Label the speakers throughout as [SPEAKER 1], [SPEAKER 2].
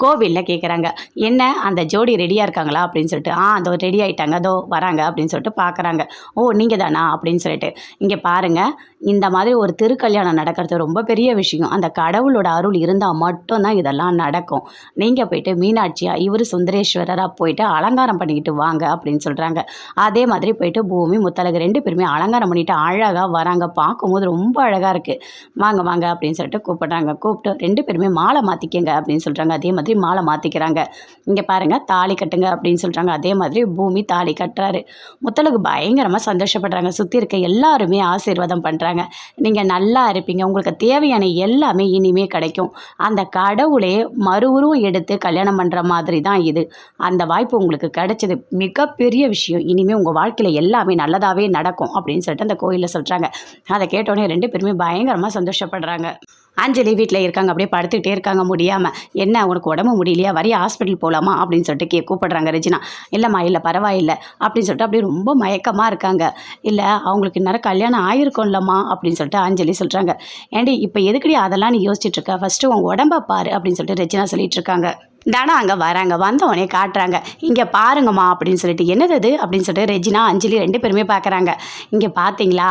[SPEAKER 1] கோவிலில் கேட்குறாங்க என்ன அந்த ஜோடி ரெடியாக இருக்காங்களா? அப்படின்னு சொல்லிட்டு ஆ அதோ ரெடி ஆகிட்டாங்க அதோ வராங்க அப்படின்னு சொல்லிட்டு பார்க்குறாங்க ஓ நீங்கள் தானா அப்படின்னு சொல்லிட்டு இங்கே பாருங்கள் இந்த மாதிரி ஒரு திருக்கல்யாணம் நடக்கிறது ரொம்ப பெரிய விஷயம். அந்த கடவுளோட அருள் இருந்தால் மட்டும்தான் இதெல்லாம் நடக்கும். நீங்கள் போயிட்டு மீனாட்சியா இவர் சுந்தரேஸ்வரராக போயிட்டு அலங்காரம் பண்ணிக்கிட்டு வாங்க அப்படின்னு சொல்கிறாங்க அதே மாதிரி போயிட்டு பூமி முத்தலகு ரெண்டு பேருமே அலங்காரம் பண்ணிவிட்டு அழகாக வராங்க. பார்க்கும்போது ரொம்ப அழகாக இருக்குது வாங்க வாங்க அப்படின்னு சொல்லிட்டு கூப்பிட்றாங்க. கூப்பிட்டு ரெண்டு பேருமே மாலை மாற்றிக்கங்க அப்படின்னு சொல்கிறாங்க அதே மாதிரி மாலை மாற்றிக்கிறாங்க இங்கே பாருங்கள் தாலி கட்டுங்க அப்படின்னு சொல்கிறாங்க அதே மாதிரி பூமி தாலி கட்டுறாரு. முத்தலகு பயங்கரமாக சந்தோஷப்படுறாங்க. சுற்றி இருக்க எல்லாருமே ஆசீர்வாதம் பண்ணுறாங்க நீங்கள் நல்லா இருப்பீங்க. உங்களுக்கு தேவையான எல்லாமே இனிமே கிடைக்கும். அந்த கடவுளே மறுவுருவம் எடுத்து கல்யாணம் பண்ணுற மாதிரி தான் இது. அந்த வாய்ப்பு உங்களுக்கு கிடைச்சது. மிகப்பெரிய விஷயம். இனிமேல் உங்கள் வாழ்க்கையில் எல்லாமே நல்லதாகவே நடக்கும் அப்படின்னு சொல்லிட்டு அந்த கோயிலில் சொல்கிறாங்க அதை கேட்டோடனே ரெண்டு பேருமே பயங்கரமாக சந்தோஷப்படுறாங்க. அஞ்சலி வீட்டில் இருக்காங்க. அப்படியே படுத்துக்கிட்டே இருக்காங்க. முடியாமல் என்ன உனக்கு உடம்பு முடியலையா? வரைய ஹாஸ்பிட்டல் போகலாமா அப்படின்னு சொல்லிட்டு கே கூப்பிடுறாங்க ரஜினா. இல்லைம்மா இல்லை பரவாயில்லை. அப்படின்னு சொல்லிட்டு அப்படியே ரொம்ப மயக்கமாக இருக்காங்க. இல்லை அவங்களுக்கு இந்நேரம் கல்யாணம் ஆயிருக்கும்லம்மா. அப்படின்னு சொல்லிட்டு அஞ்சலி சொல்கிறாங்க ஏண்டி இப்போ எதுக்கடி அதெல்லாம் நீ யோசிச்சுட்டு இருக்க? ஃபஸ்ட்டு உங்கள் உடம்பை பாரு. அப்படின்னு சொல்லிட்டு ரஜினா சொல்லிட்டு இருக்காங்க. தானே அங்கே வராங்க. வந்த உடனே காட்டுறாங்க. இங்கே பாருங்கம்மா அப்படின்னு சொல்லிட்டு என்னது அது அப்படின்னு சொல்லிட்டு ரெஜினா அஞ்சலி ரெண்டு பேருமே பார்க்குறாங்க இங்கே பார்த்தீங்களா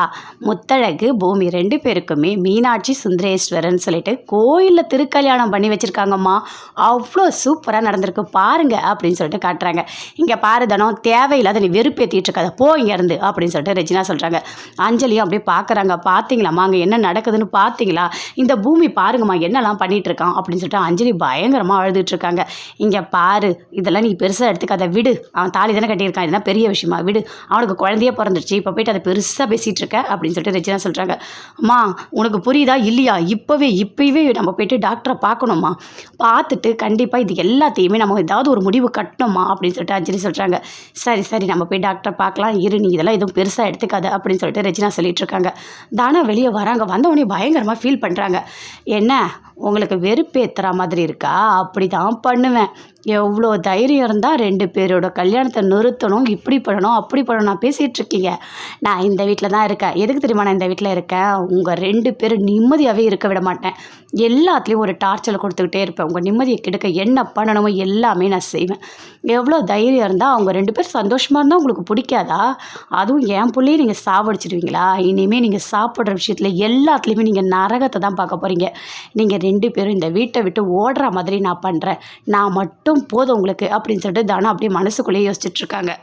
[SPEAKER 1] முத்தழகு பூமி ரெண்டு பேருக்குமே மீனாட்சி சுந்தரேஸ்வரன் சொல்லிட்டு கோயிலில் திருக்கல்யாணம் பண்ணி வச்சுருக்காங்கம்மா. அவ்வளோ சூப்பராக நடந்திருக்கு. பாருங்க அப்படின்னு சொல்லிட்டு காட்டுறாங்க. இங்கே பாரு தனம் தேவையில்லாத நீ வெறுப்பேற்றிட்டு இருக்காத. போ இங்கேருந்து அப்படின்னு சொல்லிட்டு ரெஜினா சொல்கிறாங்க அஞ்சலியும் அப்படியே பார்க்குறாங்க பார்த்தீங்களாம்மா அங்கே என்ன நடக்குதுன்னு பார்த்தீங்களா இந்த பூமி பாருங்கம்மா என்னெல்லாம் பண்ணிகிட்டு இருக்கான்? அப்படின்னு சொல்லிட்டு அஞ்சலி பயங்கரமாக அழுதுட்டு இருக்காங்க. இங்கே பாரு இதெல்லாம் நீ பெருசாக எடுத்துக்காத விடு. அவன் தாலி தானே கட்டியிருக்கான் இதெல்லாம் பெரிய விஷயமா விடு. அவனுக்கு குழந்தையே பிறந்துருச்சு இப்போ போயிட்டு அதை பெருசாக பேசிகிட்டு இருக்க அப்படின்னு சொல்லிட்டு ரெஜினா சொல்கிறாங்க அம்மா உனக்கு புரியுதா இல்லையா? இப்போவே இப்போவே நம்ம போயிட்டு டாக்டரை பார்க்கணுமா பார்த்துட்டு கண்டிப்பாக இது எல்லாத்தையுமே நம்ம ஏதாவது ஒரு முடிவு கட்டணுமா அப்படின்னு சொல்லிட்டு அஞ்சலி சொல்கிறாங்க சரி சரி நம்ம போய் டாக்டரை பார்க்கலாம். இரு நீ இதெல்லாம் எதுவும் பெருசாக எடுத்துக்காத அப்படின்னு சொல்லிட்டு ரெஜினா சொல்லிட்டு இருக்காங்க. தானா வெளியே வராங்க. வந்தவொடனே பயங்கரமாக ஃபீல் பண்ணுறாங்க என்ன? உங்களுக்கு வெறுப்பேத்துற மாதிரி இருக்கா? அப்படி தான் பண்ணுவேன். எவ்வளோ தைரியம் இருந்தால் ரெண்டு பேரோட கல்யாணத்தை நிறுத்தணும் இப்படி பண்ணணும் அப்படி பண்ணணும். நான் பேசிகிட்ருக்கீங்க நான் இந்த வீட்டில் தான் இருக்கேன். எதுக்கு தெரியுமா நான் இந்த வீட்டில் இருக்கேன்? உங்கள் ரெண்டு பேரும் நிம்மதியாகவே இருக்க விட மாட்டேன். எல்லாத்துலேயும் ஒரு டார்ச்சர் கொடுத்துக்கிட்டே இருப்பேன். உங்கள் நிம்மதியை கெடுக்க என்ன பண்ணணுமோ எல்லாமே நான் செய்வேன். எவ்வளோ தைரியம் இருந்தால் அவங்க ரெண்டு பேர் சந்தோஷமாக இருந்தால் உங்களுக்கு பிடிக்காதா? அதுவும் என் பிள்ளையே நீங்கள் சாவடிச்சிடுவீங்களா இனிமேல் நீங்கள் சாப்பிட்ற விஷயத்தில் எல்லாத்துலேயுமே நீங்கள் நரகத்தை தான் பார்க்க போகிறீங்க நீங்கள் ரெண்டு பேரும் இந்த வீட்டை விட்டு ஓடுற மாதிரி நான் பண்ணுறேன் நான் மட்டும் போதும் உங்களுக்கு அப்படின்னு சொல்லிட்டு தானா அப்படியே மனசுக்குள்ளேயே யோசிச்சுட்ருக்காங்க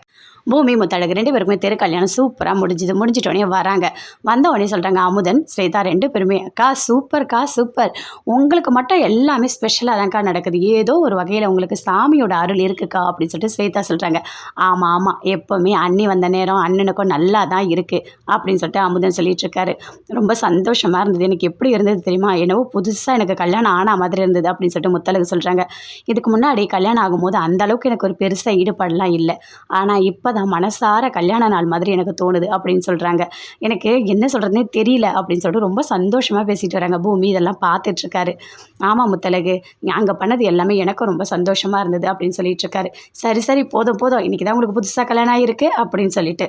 [SPEAKER 1] பூமி முத்தழகு ரெண்டு பேருக்குமே தெரு கல்யாணம் சூப்பராக முடிஞ்சுது. முடிஞ்சிட்டோடனே வராங்க. வந்த உடனே சொல்கிறாங்க அமுதன் ஸ்வேதா ரெண்டு பேருமே அக்கா சூப்பர்க்கா சூப்பர். உங்களுக்கு மட்டும் எல்லாமே ஸ்பெஷலாக தான்க்கா நடக்குது. ஏதோ ஒரு வகையில் உங்களுக்கு சாமியோட அருள் இருக்குக்கா அப்படின்னு சொல்லிட்டு ஸ்வேதா சொல்கிறாங்க ஆமாம் ஆமாம் எப்போவுமே அண்ணி வந்த நேரம் அண்ணனுக்கும் நல்லா தான் இருக்குது அப்படின்னு சொல்லிட்டு அமுதன் சொல்லிட்டு இருக்காரு. ரொம்ப சந்தோஷமாக இருந்தது. எனக்கு எப்படி இருந்தது தெரியுமா? என்னவோ புதுசாக எனக்கு கல்யாணம் ஆன மாதிரி இருந்தது அப்படின்னு சொல்லிட்டு முத்தழகு சொல்கிறாங்க இதுக்கு முன்னாடி கல்யாணம் ஆகும்போது அந்த அளவுக்கு எனக்கு ஒரு பெருசாக ஈடுபாடெலாம் இல்லை. ஆனால் இப்போ அதான் மனசார கல்யாண நாள் மாதிரி எனக்கு தோணுது அப்படின்னு சொல்கிறாங்க எனக்கு என்ன சொல்கிறதுனே தெரியல அப்படின்னு சொல்லிட்டு ரொம்ப சந்தோஷமாக பேசிட்டு வராங்க. பூமி இதெல்லாம் பார்த்துட்ருக்காரு ஆமாம் முத்தலகு அங்கே பண்ணது எல்லாமே எனக்கும் ரொம்ப சந்தோஷமாக இருந்தது அப்படின்னு சொல்லிட்டு இருக்காரு. சரி சரி போதும் போதும். இன்றைக்கி தான் உங்களுக்கு புதுசாக கல்யாணம் ஆகிருக்கு அப்படின்னு சொல்லிட்டு.